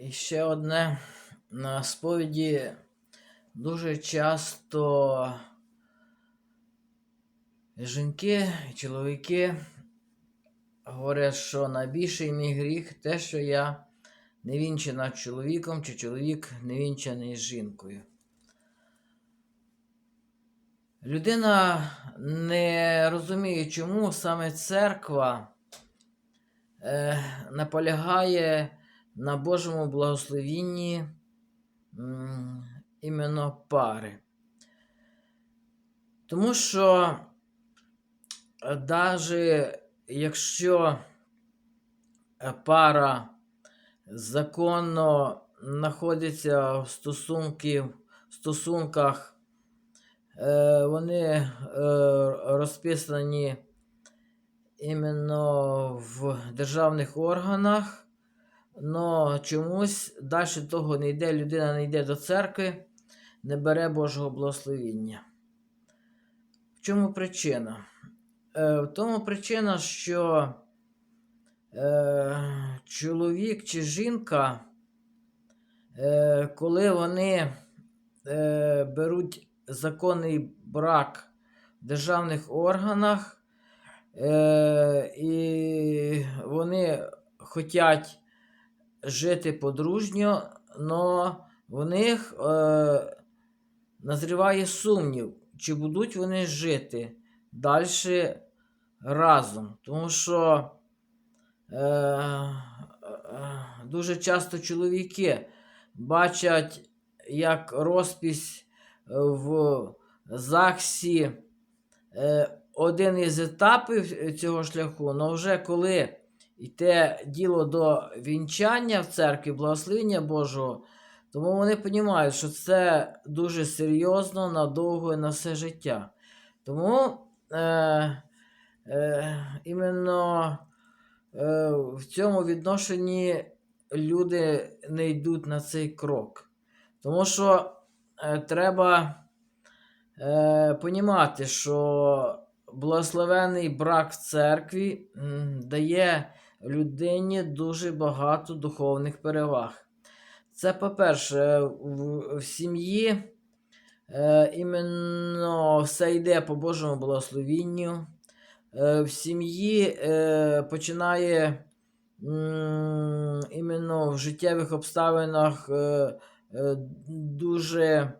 І ще одне. На сповіді дуже часто жінки і чоловіки говорять, що найбільший мій гріх те, що я не вінчена чоловіком, чи чоловік не вінчаний з жінкою. Людина не розуміє, чому саме церква е, наполягає на Божому благословінні іменно пари. Тому що навіть якщо е, пара законно знаходиться в стосунках, е, вони е, розписані іменно в державних органах, але чомусь далі того не йде, людина не йде до церкви, не бере Божого благословіння. В чому причина? Е, В тому причина, що е, чоловік чи жінка, е, коли вони е, беруть законний брак в державних органах, е, і вони хочуть жити подружньо, але в них е, назріває сумнів, чи будуть вони жити далі разом. Тому що е, е, дуже часто чоловіки бачать, як розпись в ЗАГСі е, один із етапів цього шляху, але вже коли йде діло до вінчання в церкві, благословення Божого, тому вони розуміють, що це дуже серйозно, надовго і на все життя. Тому е, е, іменно е, в цьому відношенні люди не йдуть на цей крок. Тому що е, треба е, що благословений брак в церкві м, дає людині дуже багато духовних переваг. Це, по-перше, в, в сім'ї е, іменно все йде по Божому благословінню. Е, в сім'ї е, починає м, іменно в життєвих обставинах е, е, дуже м,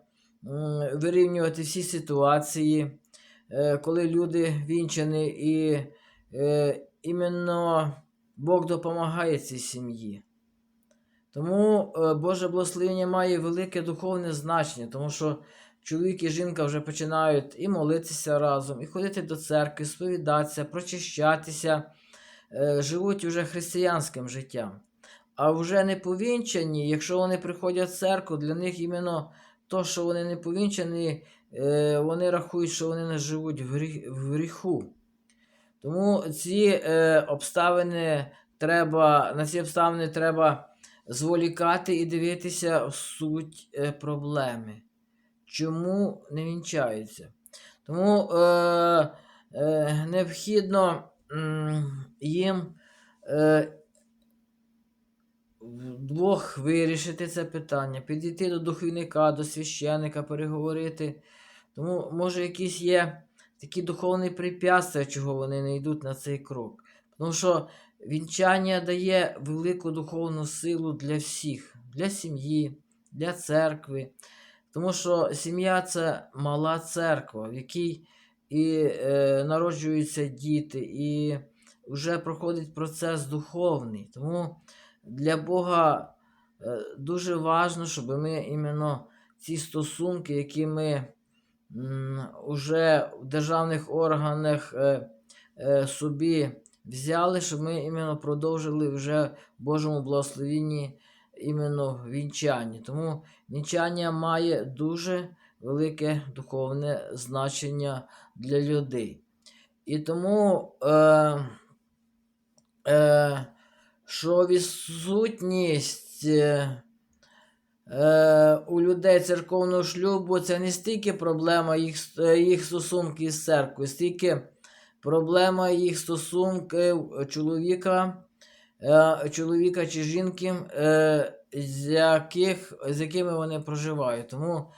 вирівнювати всі ситуації, е, коли люди вінчані, і е, іменно Бог допомагає цій сім'ї. Тому е, Боже благословення має велике духовне значення, тому що чоловік і жінка вже починають і молитися разом, і ходити до церкви, сповідатися, прочищатися, е, живуть вже християнським життям. А вже не повінчані, якщо вони приходять в церкву, для них іменно то, що вони не повінчані, е, вони рахують, що вони не живуть в гріху. Тому ці е, обставини треба, на ці обставини треба зволікати і дивитися в суть е, проблеми. Чому не вінчаються? Тому е, е, необхідно м, їм е, вдвох вирішити це питання, підійти до духовника, до священника, переговорити. Тому, може, якісь є такі духовні препятствия, чого вони не йдуть на цей крок. Тому що вінчання дає велику духовну силу для всіх, для сім'ї, для церкви. Тому що сім'я це мала церква, в якій і е, народжуються діти, і вже проходить процес духовний. Тому для Бога е, дуже важливо, щоб ми іменно ці стосунки, які ми уже в державних органах е, е, собі взяли, щоб ми іменно продовжили вже в Божому благословенні іменно вінчання. Тому вінчання має дуже велике духовне значення для людей. І тому, е, е, що відсутність е, у людей церковного шлюбу це не стільки проблема їх, їх стосунків з церквою, стільки проблема їх стосунків чоловіка е, чоловіка чи жінки, е, з, яких, з якими вони проживають. Тому,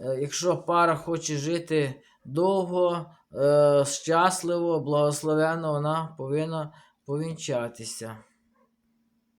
е, якщо пара хоче жити довго, е, щасливо, благословенно, вона повинна повінчатися.